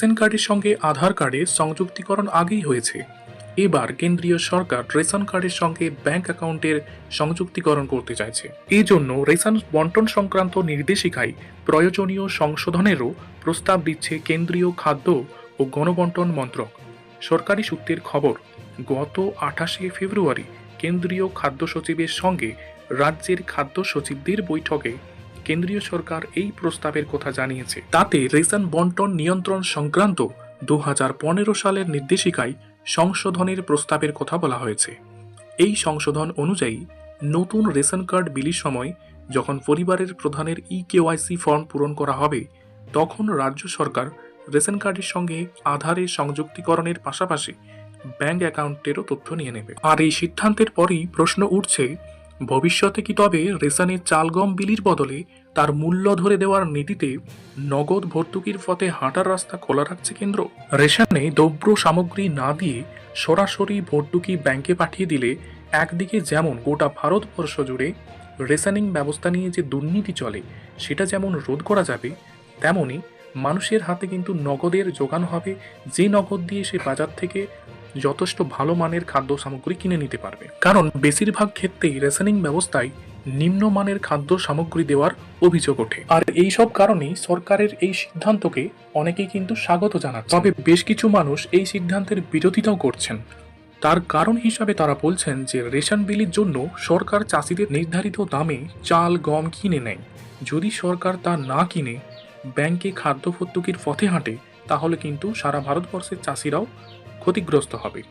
Ration কার্ডের সঙ্গে আধার কার্ডের সংযুক্তিকরণ আগেই হয়েছে। এবার কেন্দ্রীয় সরকার রেশন কার্ডের সঙ্গে ব্যাংক অ্যাকাউন্টের সংযুক্তিকরণ করতে চাইছে। এই জন্য রেশন বন্টন সংক্রান্ত নির্দেশিকায় প্রয়োজনীয় সংশোধনেরও প্রস্তাব দিচ্ছে কেন্দ্রীয় খাদ্য ও গণবন্টন মন্ত্রক। সরকারি সূত্রের খবর, গত আঠাশে ফেব্রুয়ারি কেন্দ্রীয় খাদ্য সচিবের সঙ্গে রাজ্যের খাদ্য সচিবদের বৈঠকে কেন্দ্রীয় সরকার এই প্রস্তাবের কথা জানিয়েছে। তাতে রেশন বন্টন নিয়ন্ত্রণ সংক্রান্ত দু হাজার পনেরো সালের নির্দেশিকায় সংশোধনের প্রস্তাবের কথা বলা হয়েছে। এই সংশোধন অনুযায়ী নতুন রেশন কার্ড বিলির সময় যখন পরিবারের প্রধানের ই কেওয়াইসি ফর্ম পূরণ করা হবে, তখন রাজ্য সরকার রেশন কার্ডের সঙ্গে আধারের সংযুক্তিকরণের পাশাপাশি ব্যাংক অ্যাকাউন্টেরও তথ্য নিয়ে নেবে। আর এই সিদ্ধান্তের পরেই প্রশ্ন উঠছে ভবিষ্যতে কি তবে রেশনের চাল গম বিলির বদলে তার মূল্য ধরে দেওয়ার নীতিতে নগদ ভর্তুকির পথে হাঁটার রাস্তা খোলা রাখছে কেন্দ্র? রেশনে দ্রব্য সামগ্রী না দিয়ে সরাসরি ভর্তুকি ব্যাংকে পাঠিয়ে দিলে একদিকে যেমন গোটা ভারতবর্ষ জুড়ে রেশনিং ব্যবস্থা নিয়ে যে দুর্নীতি চলে, সেটা যেমন রোধ করা যাবে, তেমনি মানুষের হাতে কিন্তু নগদের যোগান হবে। যে নগদ দিয়ে সে বাজার থেকে যথেষ্ট ভালো মানের খাদ্য সামগ্রী কিনে নিতে পারবে। কারণ বেশিরভাগ ক্ষেত্রেই রেশনিং ব্যবস্থায় নিম্নমানের খাদ্য সামগ্রী দেওয়ার অভিযোগ ওঠে। আর এই সব কারণেই সরকারের এই সিদ্ধান্তকে অনেকেই কিন্তু স্বাগত জানাচ্ছে। তবে বেশ কিছু মানুষ এই সিদ্ধান্তের বিরোধিতাও করছেন। তার কারণ হিসাবে তারা বলছেন যে, রেশন বিলির জন্য সরকার চাষিদের নির্ধারিত দামে চাল, গম কিনে নেয়। যদি সরকার তা না কিনে, ব্যাংকে খাদ্য ভর্তুকির পথে হাঁটে, তাহলে কিন্তু সারা ভারতবর্ষের চাষিরাও ক্ষতিগ্রস্ত হবে।